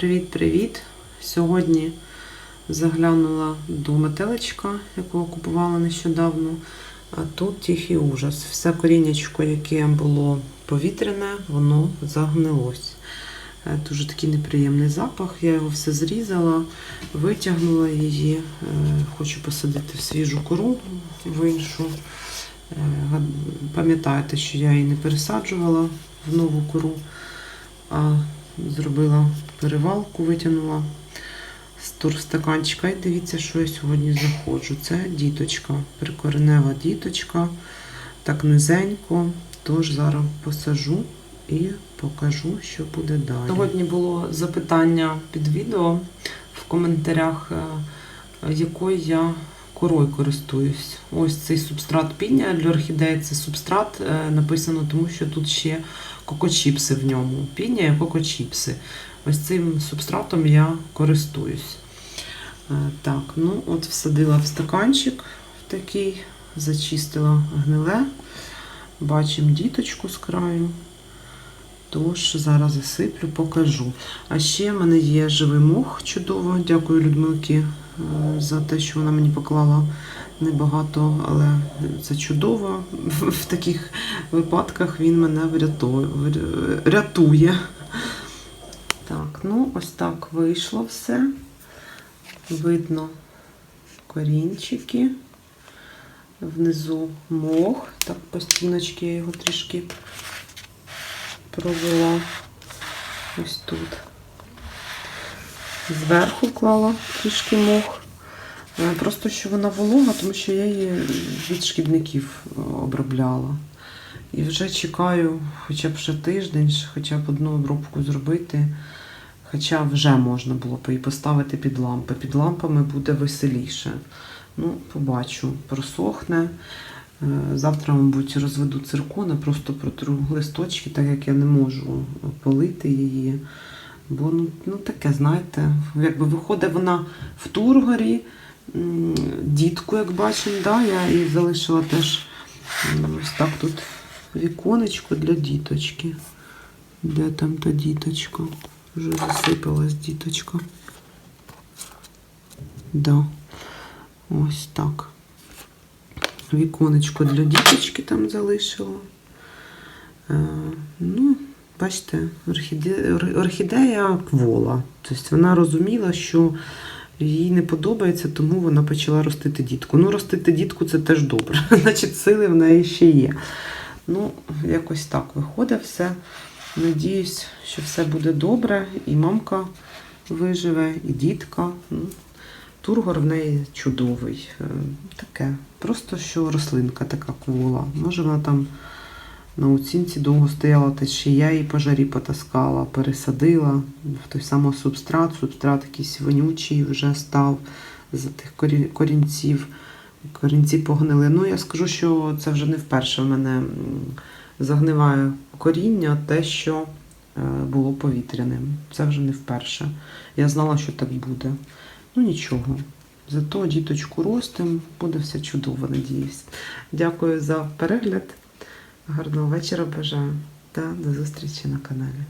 Привіт-привіт! Сьогодні заглянула до метеличка, якого купувала нещодавно. А тут тихий ужас. Все коріннячко, яке було повітряне, воно загнилось. Е, Дуже такий неприємний запах. Я його все зрізала, витягнула її. Е, Хочу посадити в свіжу кору в іншу. Е, Пам'ятаєте, що я її не пересаджувала в нову кору, а зробила перевалку, витягнула з турстаканчика. І дивіться, що я сьогодні знаходжу. Це діточка, прикоренева діточка, так низенько. Тож зараз посажу і покажу, що буде далі. Сьогодні було запитання під відео в коментарях, е, якою я корою користуюсь. Ось цей субстрат піння для орхідеї. Це субстрат е, написано, тому що тут ще кокочіпси в ньому. Піння і кокочіпси. Ось цим субстратом я користуюсь. Е, Так, ну от всадила в стаканчик в такий, зачистила гниле. Бачимо діточку з краю. Тож зараз засиплю, покажу. А ще в мене є живий мох чудово. Дякую Людмилки е, за те, що вона мені поклала небагато, але це чудово. В таких випадках він мене врятує. Ну ось так вийшло все. Видно корінчики. Внизу мох. Так, по стіночці я його трішки провела ось тут. Зверху клала трішки мох. Е, Просто що вона волога, тому що я її від шкідників е, обробляла. І вже чекаю хоча б ще тиждень, хоча б одну обробку зробити. Хоча вже можна було б її поставити під лампи. Під лампами буде веселіше. Ну, побачу, просохне. Е, Завтра, мабуть, розведу циркона, просто протру листочки, так як я не можу полити її. Бо ну, ну таке, знаєте, якби виходить вона в тургорі, дітку, як бачимо, да, я її залишила теж ось так тут віконечко для діточки. Де там та діточка? Вже засипалась діточка. Да. Ось так. Віконечко для діточки там залишила. Е, ну, бачите, орхіде... орхідея квола. Тобто вона розуміла, що їй не подобається, тому вона почала ростити дітку. Ну, ростити дітку це теж добре. Значить, сили в неї ще є. Ну, якось так виходить все. Надіюсь, що все буде добре, і мамка виживе, і дітка. Тургор в неї чудовий. Е, Таке. Просто що рослинка така квола. Може вона там на оцінці довго стояла, та ще я її по жарі потаскала, пересадила в той самий субстрат. Субстрат якийсь вонючий вже став з тих корінців. Корінці погнили. Ну, я скажу, що це вже не вперше в мене загниває коріння, те, що е, було повітряним. Це вже не вперше. Я знала, що так буде. Ну нічого. Зато діточку ростим, буде все чудово, надіюсь. Дякую за перегляд. Гарного вечора бажаю та до зустрічі на каналі.